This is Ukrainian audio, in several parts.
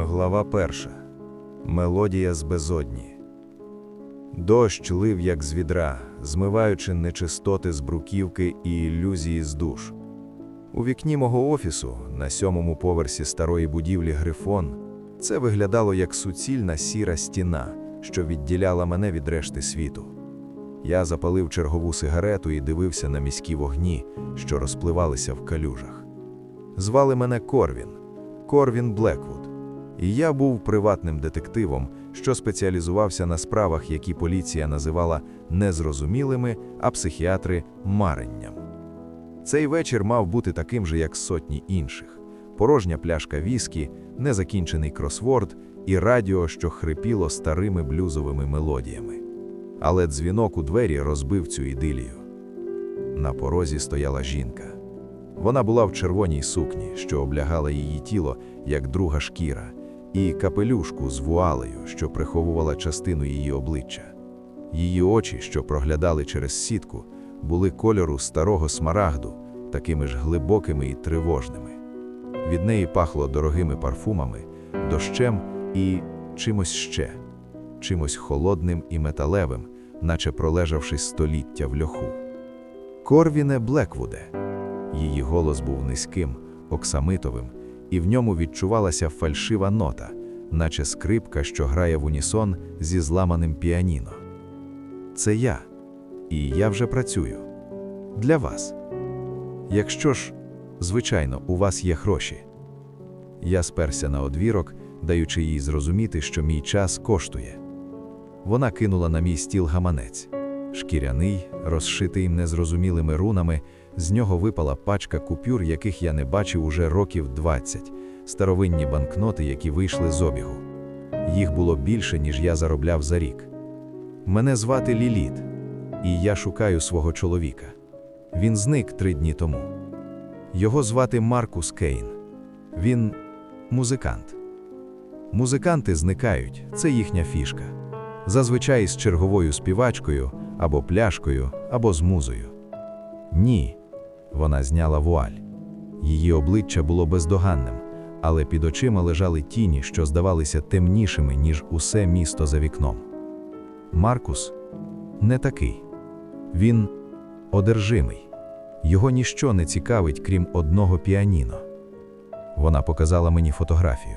Глава перша. Мелодія з безодні. Дощ лив, як з відра, змиваючи нечистоти з бруківки і ілюзії з душ. У вікні мого офісу, на сьомому поверсі старої будівлі Грифон, це виглядало як суцільна сіра стіна, що відділяла мене від решти світу. Я запалив чергову сигарету і дивився на міські вогні, що розпливалися в калюжах. Звали мене Корвін, Корвін Блеквуд. І я був приватним детективом, що спеціалізувався на справах, які поліція називала незрозумілими, а психіатри маренням. Цей вечір мав бути таким же, як сотні інших: порожня пляшка віскі, незакінчений кросворд і радіо, що хрипіло старими блюзовими мелодіями. Але дзвінок у двері розбив цю ідилію. На порозі стояла жінка. Вона була в червоній сукні, що облягала її тіло, як друга шкіра, і капелюшку з вуалею, що приховувала частину її обличчя. Її очі, що проглядали через сітку, були кольору старого смарагду, такими ж глибокими і тривожними. Від неї пахло дорогими парфумами, дощем і чимось ще, чимось холодним і металевим, наче пролежавши століття в льоху. Корвіне Блеквуде. Її голос був низьким, оксамитовим, і в ньому відчувалася фальшива нота, наче скрипка, що грає в унісон зі зламаним піаніно. Це я, і я вже працюю. Для вас. Якщо ж, звичайно, у вас є гроші. Я сперся на одвірок, даючи їй зрозуміти, що мій час коштує. Вона кинула на мій стіл гаманець. Шкіряний, розшитий незрозумілими рунами, з нього випала пачка купюр, яких я не бачив уже років 20, старовинні банкноти, які вийшли з обігу. Їх було більше, ніж я заробляв за рік. Мене звати Ліліт, і я шукаю свого чоловіка. Він зник три дні тому. Його звати Маркус Кейн. Він музикант. Музиканти зникають, це їхня фішка. Зазвичай з черговою співачкою, або пляшкою, або з музою. Ні, вона зняла вуаль. Її обличчя було бездоганним, але під очима лежали тіні, що здавалися темнішими, ніж усе місто за вікном. Маркус не такий. Він одержимий. Його ніщо не цікавить, крім одного піаніно. Вона показала мені фотографію.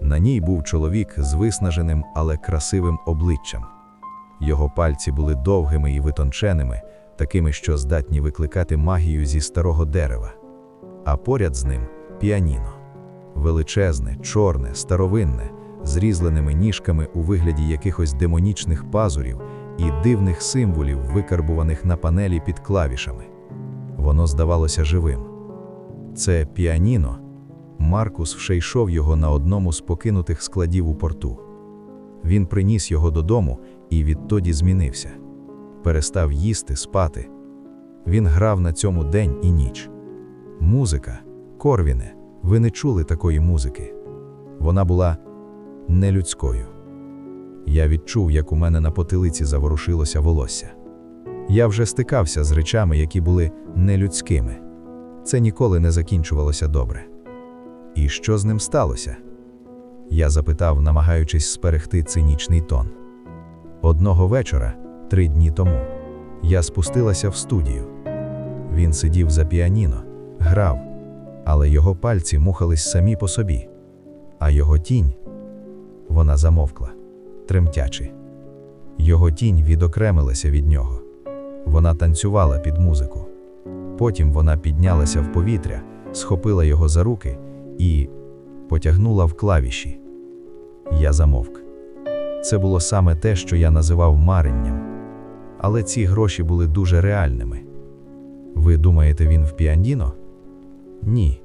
На ній був чоловік з виснаженим, але красивим обличчям. Його пальці були довгими і витонченими, такими, що здатні викликати магію зі старого дерева. А поряд з ним піаніно. Величезне, чорне, старовинне, з різленими ніжками у вигляді якихось демонічних пазурів і дивних символів, викарбуваних на панелі під клавішами. Воно здавалося живим. Це піаніно. Маркус вже йшов його на одному з покинутих складів у порту. Він приніс його додому і відтоді змінився. Перестав їсти, спати. Він грав на цьому день і ніч. Музика, Корвіне, ви не чули такої музики. Вона була нелюдською. Я відчув, як у мене на потилиці заворушилося волосся. Я вже стикався з речами, які були нелюдськими. Це ніколи не закінчувалося добре. І що з ним сталося? Я запитав, намагаючись сперегти цинічний тон. Одного вечора, три дні тому, я спустилася в студію. Він сидів за піаніно, грав, але його пальці мухались самі по собі, а його тінь вона замовкла, тремтячи. Його тінь відокремилася від нього. Вона танцювала під музику. Потім вона піднялася в повітря, схопила його за руки і потягнула в клавіші. Я замовк. Це було саме те, що я називав маренням. Але ці гроші були дуже реальними. Ви думаєте, він в піандіно? Ні.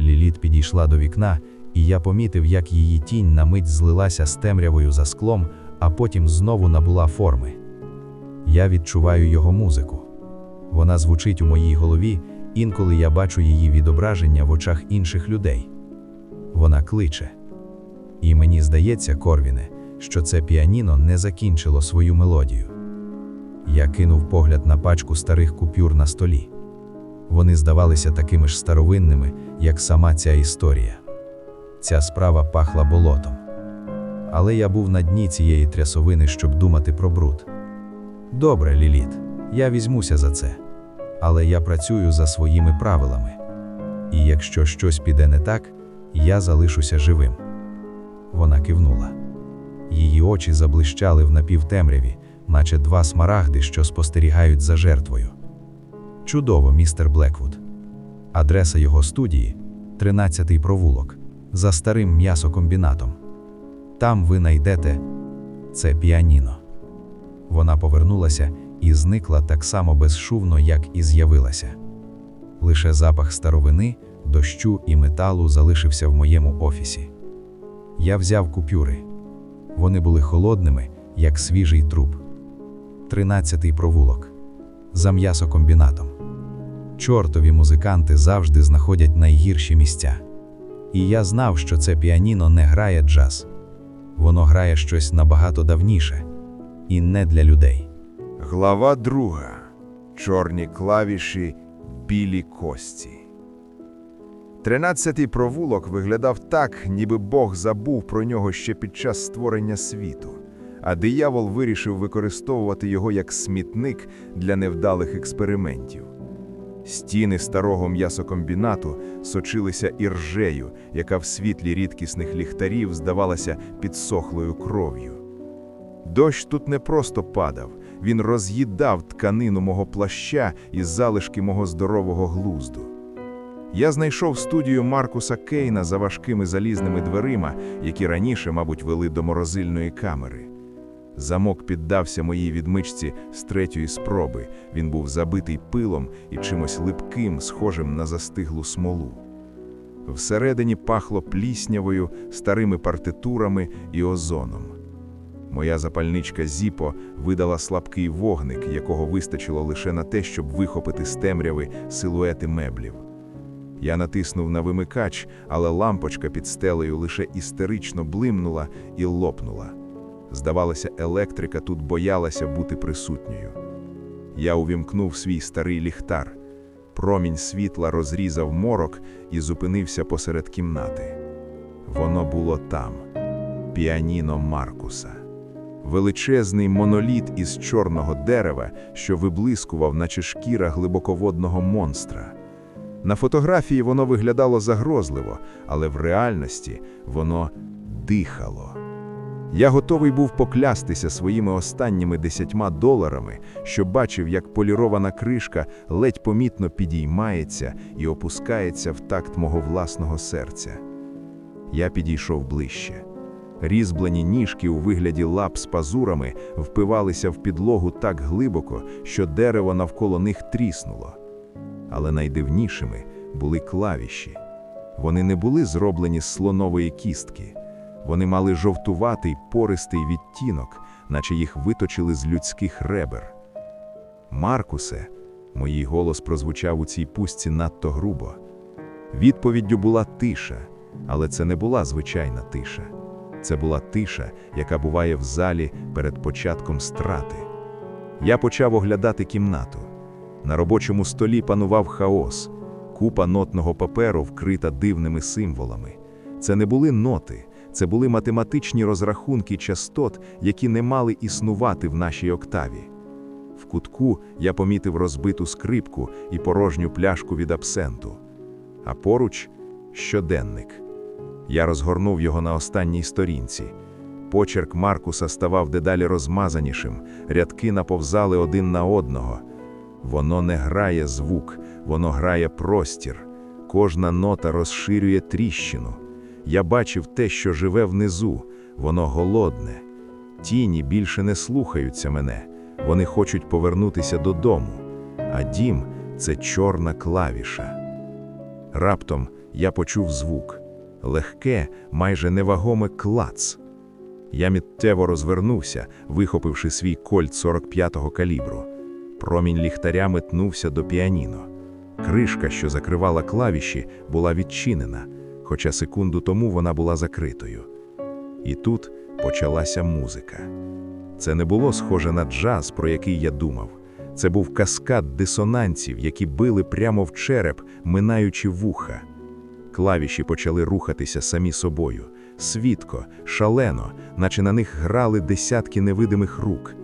Ліліт підійшла до вікна, і я помітив, як її тінь на мить злилася з темрявою за склом, а потім знову набула форми. Я відчуваю його музику. Вона звучить у моїй голові, інколи я бачу її відображення в очах інших людей. Вона кличе. І мені здається, Корвіне, що це піаніно не закінчило свою мелодію. Я кинув погляд на пачку старих купюр на столі. Вони здавалися такими ж старовинними, як сама ця історія. Ця справа пахла болотом. Але я був на дні цієї трясовини, щоб думати про бруд. Добре, Ліліт, я візьмуся за це. Але я працюю за своїми правилами. І якщо щось піде не так, я залишуся живим. Вона кивнула. Її очі заблищали в напівтемряві, наче два смарагди, що спостерігають за жертвою. Чудово, містер Блеквуд. Адреса його студії 13-й провулок, за старим м'ясокомбінатом. Там ви найдете це піаніно. Вона повернулася і зникла так само безшумно, як і з'явилася. Лише запах старовини, дощу і металу залишився в моєму офісі. Я взяв купюри. Вони були холодними, як свіжий труп. Тринадцятий провулок. За м'ясокомбінатом. Чортові музиканти завжди знаходять найгірші місця. І я знав, що це піаніно не грає джаз. Воно грає щось набагато давніше. І не для людей. Глава друга. Чорні клавіші, білі кості. Тринадцятий провулок виглядав так, ніби Бог забув про нього ще під час створення світу, а диявол вирішив використовувати його як смітник для невдалих експериментів. Стіни старого м'ясокомбінату сочилися іржею, яка в світлі рідкісних ліхтарів здавалася підсохлою кров'ю. Дощ тут не просто падав, він роз'їдав тканину мого плаща і залишки мого здорового глузду. Я знайшов студію Маркуса Кейна за важкими залізними дверима, які раніше, мабуть, вели до морозильної камери. Замок піддався моїй відмичці з третьої спроби. Він був забитий пилом і чимось липким, схожим на застиглу смолу. Всередині пахло пліснявою, старими партитурами і озоном. Моя запальничка Зіпо видала слабкий вогник, якого вистачило лише на те, щоб вихопити з темряви силуети меблів. Я натиснув на вимикач, але лампочка під стелею лише істерично блимнула і лопнула. Здавалося, електрика тут боялася бути присутньою. Я увімкнув свій старий ліхтар. Промінь світла розрізав морок і зупинився посеред кімнати. Воно було там піаніно Маркуса. Величезний моноліт із чорного дерева, що виблискував, наче шкіра глибоководного монстра. На фотографії воно виглядало загрозливо, але в реальності воно дихало. Я готовий був поклястися своїми останніми десятьма доларами, що бачив, як полірована кришка ледь помітно підіймається і опускається в такт мого власного серця. Я підійшов ближче. Різьблені ніжки у вигляді лап з пазурами впивалися в підлогу так глибоко, що дерево навколо них тріснуло. Але найдивнішими були клавіші. Вони не були зроблені з слонової кістки. Вони мали жовтуватий пористий відтінок, наче їх виточили з людських ребер. Маркусе, мій голос прозвучав у цій пустці надто грубо. Відповіддю була тиша, але це не була звичайна тиша. Це була тиша, яка буває в залі перед початком страти. Я почав оглядати кімнату. На робочому столі панував хаос, купа нотного паперу вкрита дивними символами. Це не були ноти, це були математичні розрахунки частот, які не мали існувати в нашій октаві. В кутку я помітив розбиту скрипку і порожню пляшку від абсенту, а поруч щоденник. Я розгорнув його на останній сторінці. Почерк Маркуса ставав дедалі розмазанішим, рядки наповзали один на одного. Воно не грає звук, воно грає простір. Кожна нота розширює тріщину. Я бачив те, що живе внизу, воно голодне. Тіні більше не слухаються мене, вони хочуть повернутися додому, а дім це чорна клавіша. Раптом я почув звук легке, майже невагоме клац. Я миттєво розвернувся, вихопивши свій кольт 45-го калібру. Промінь ліхтаря метнувся до піаніно. Кришка, що закривала клавіші, була відчинена, хоча секунду тому вона була закритою. І тут почалася музика. Це не було схоже на джаз, про який я думав. Це був каскад дисонансів, які били прямо в череп, минаючи вуха. Клавіші почали рухатися самі собою, свідко, шалено, наче на них грали десятки невидимих рук.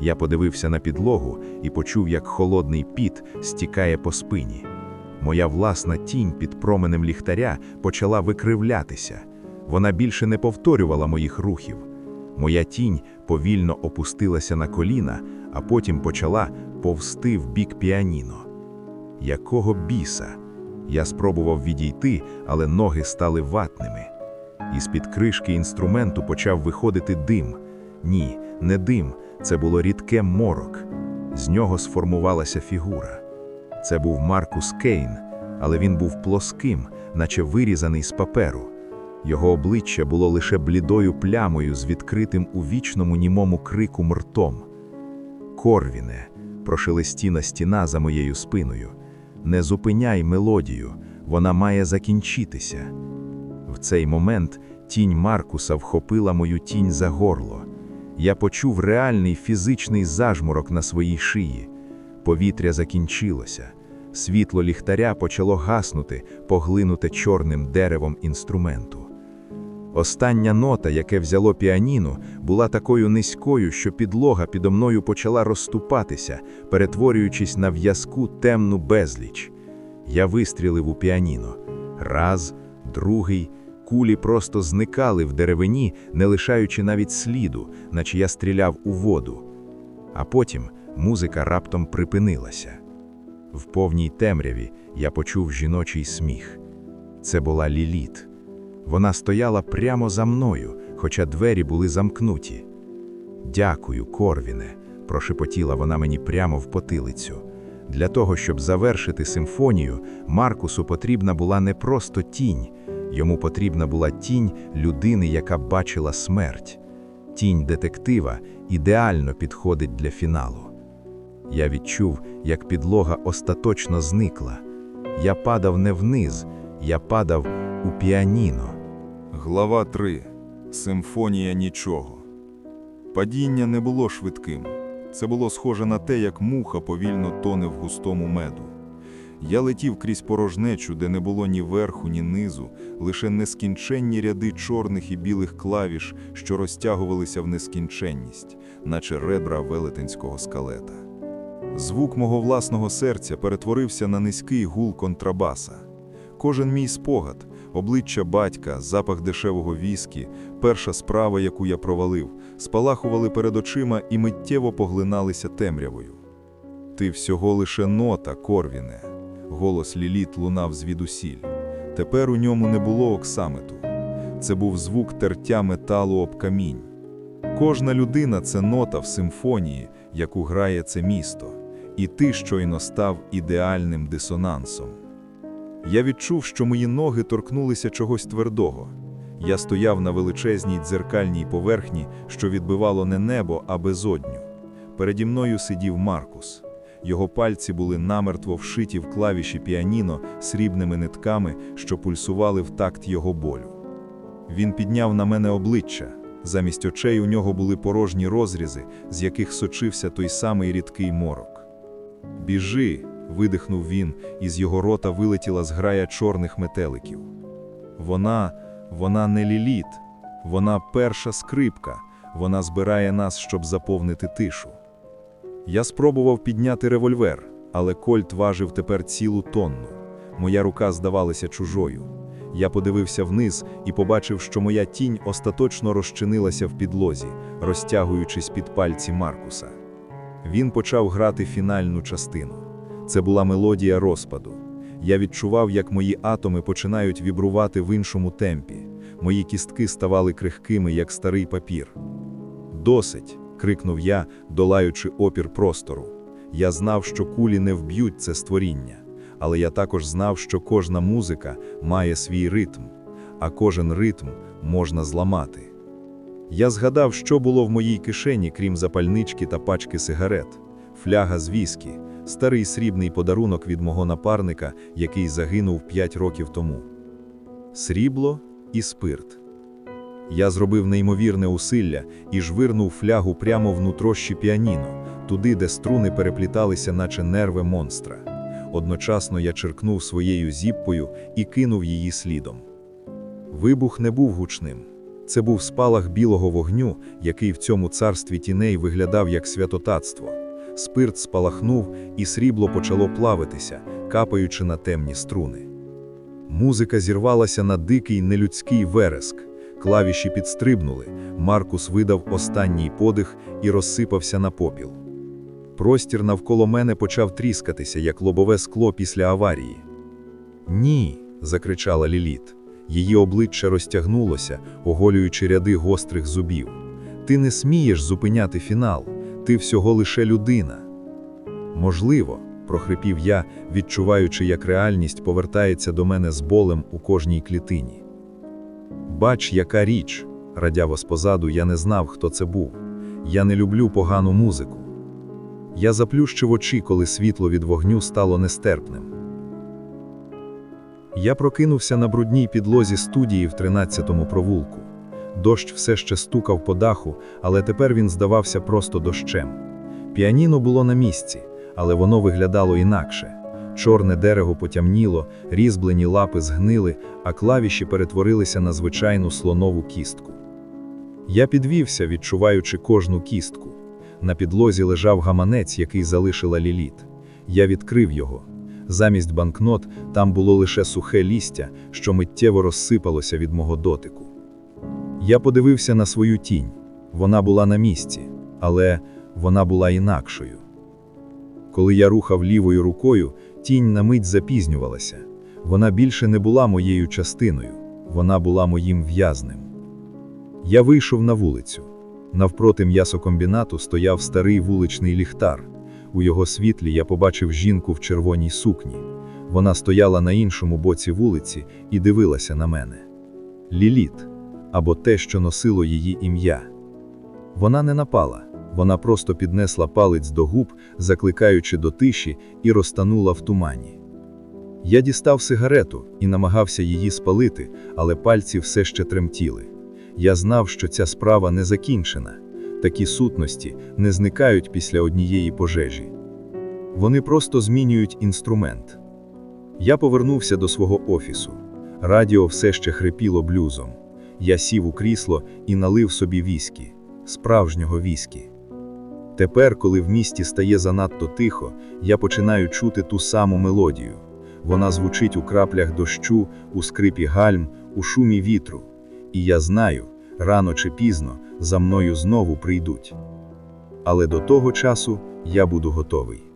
Я подивився на підлогу і почув, як холодний піт стікає по спині. Моя власна тінь під променем ліхтаря почала викривлятися. Вона більше не повторювала моїх рухів. Моя тінь повільно опустилася на коліна, а потім почала повсти в бік піаніно. Якого біса? Я спробував відійти, але ноги стали ватними. Із-під кришки інструменту почав виходити дим. Ні, не дим, це було рідке морок. З нього сформувалася фігура. Це був Маркус Кейн, але він був плоским, наче вирізаний з паперу. Його обличчя було лише блідою плямою з відкритим у вічному німому крику ртом. Корвіне, прошелестіна стіна за моєю спиною. Не зупиняй мелодію, вона має закінчитися. В цей момент тінь Маркуса вхопила мою тінь за горло. Я почув реальний фізичний зажмурок на своїй шиї. Повітря закінчилося. Світло ліхтаря почало гаснути, поглинуте чорним деревом інструменту. Остання нота, яке взяло піаніно, була такою низькою, що підлога підо мною почала розступатися, перетворюючись на в'язку темну безліч. Я вистрілив у піаніно. Раз, другий, кулі просто зникали в деревині, не лишаючи навіть сліду, наче я стріляв у воду. А потім музика раптом припинилася. В повній темряві я почув жіночий сміх. Це була Ліліт. Вона стояла прямо за мною, хоча двері були замкнуті. Дякую, Корвіне, прошепотіла вона мені прямо в потилицю. Для того, щоб завершити симфонію, Маркусу потрібна була не просто тінь, йому потрібна була тінь людини, яка бачила смерть. Тінь детектива ідеально підходить для фіналу. Я відчув, як підлога остаточно зникла. Я падав не вниз, я падав у піаніно. Глава 3. Симфонія нічого. Падіння не було швидким. Це було схоже на те, як муха повільно тоне в густому меду. Я летів крізь порожнечу, де не було ні верху, ні низу, лише нескінченні ряди чорних і білих клавіш, що розтягувалися в нескінченність, наче ребра велетенського скалета. Звук мого власного серця перетворився на низький гул контрабаса. Кожен мій спогад, обличчя батька, запах дешевого віскі, перша справа, яку я провалив, спалахували перед очима і миттєво поглиналися темрявою. Ти всього лише нота, Корвіне. Голос Ліліт лунав звідусіль. Тепер у ньому не було оксамиту. Це був звук тертя металу об камінь. Кожна людина це нота в симфонії, яку грає це місто, і ти щойно став ідеальним дисонансом. Я відчув, що мої ноги торкнулися чогось твердого. Я стояв на величезній дзеркальній поверхні, що відбивало не небо, а безодню. Переді мною сидів Маркус. Його пальці були намертво вшиті в клавіші піаніно срібними нитками, що пульсували в такт його болю. Він підняв на мене обличчя. Замість очей у нього були порожні розрізи, з яких сочився той самий рідкий морок. Біжи, видихнув він, і з його рота вилетіла зграя чорних метеликів. Вона, вона не ліліт, вона перша скрипка, вона збирає нас, щоб заповнити тишу. Я спробував підняти револьвер, але кольт важив тепер цілу тонну. Моя рука здавалася чужою. Я подивився вниз і побачив, що моя тінь остаточно розчинилася в підлозі, розтягуючись під пальці Маркуса. Він почав грати фінальну частину. Це була мелодія розпаду. Я відчував, як мої атоми починають вібрувати в іншому темпі. Мої кістки ставали крихкими, як старий папір. Досить, крикнув я, долаючи опір простору. Я знав, що кулі не вб'ють це створіння, але я також знав, що кожна музика має свій ритм, а кожен ритм можна зламати. Я згадав, що було в моїй кишені, крім запальнички та пачки сигарет, фляга з віскі, старий срібний подарунок від мого напарника, який загинув п'ять років тому. Срібло і спирт. Я зробив неймовірне усилля і жвирнув флягу прямо внутрощі піаніно, туди, де струни перепліталися, наче нерви монстра. Одночасно я черкнув своєю зіппою і кинув її слідом. Вибух не був гучним. Це був спалах білого вогню, який в цьому царстві тіней виглядав як святотатство. Спирт спалахнув, і срібло почало плавитися, капаючи на темні струни. Музика зірвалася на дикий нелюдський вереск. Клавіші підстрибнули, Маркус видав останній подих і розсипався на попіл. Простір навколо мене почав тріскатися, як лобове скло після аварії. Ні, закричала Ліліт. Її обличчя розтягнулося, оголюючи ряди гострих зубів. Ти не смієш зупиняти фінал, ти всього лише людина. Можливо, прохрипів я, відчуваючи, як реальність повертається до мене з болем у кожній клітині. Бач, яка річ, радяво спозаду, я не знав, хто це був. Я не люблю погану музику. Я заплющив очі, коли світло від вогню стало нестерпним. Я прокинувся на брудній підлозі студії в 13-му провулку. Дощ все ще стукав по даху, але тепер він здавався просто дощем. Піаніно було на місці, але воно виглядало інакше. Чорне дерево потямніло, різьблені лапи згнили, а клавіші перетворилися на звичайну слонову кістку. Я підвівся, відчуваючи кожну кістку. На підлозі лежав гаманець, який залишила ліліт. Я відкрив його. Замість банкнот там було лише сухе лістя, що миттєво розсипалося від мого дотику. Я подивився на свою тінь. Вона була на місці, але вона була інакшою. Коли я рухав лівою рукою, тінь на мить запізнювалася. Вона більше не була моєю частиною, вона була моїм в'язнем. Я вийшов на вулицю. Навпроти м'ясокомбінату стояв старий вуличний ліхтар. У його світлі я побачив жінку в червоній сукні. Вона стояла на іншому боці вулиці і дивилася на мене. Ліліт або те, що носило її ім'я. Вона не напала, вона просто піднесла палець до губ, закликаючи до тиші, і розтанула в тумані. Я дістав сигарету і намагався її спалити, але пальці все ще тремтіли. Я знав, що ця справа не закінчена. Такі сутності не зникають після однієї пожежі. Вони просто змінюють інструмент. Я повернувся до свого офісу. Радіо все ще хрипіло блюзом. Я сів у крісло і налив собі віскі, справжнього віскі. Тепер, коли в місті стає занадто тихо, я починаю чути ту саму мелодію. Вона звучить у краплях дощу, у скрипі гальм, у шумі вітру. І я знаю, рано чи пізно за мною знову прийдуть. Але до того часу я буду готовий.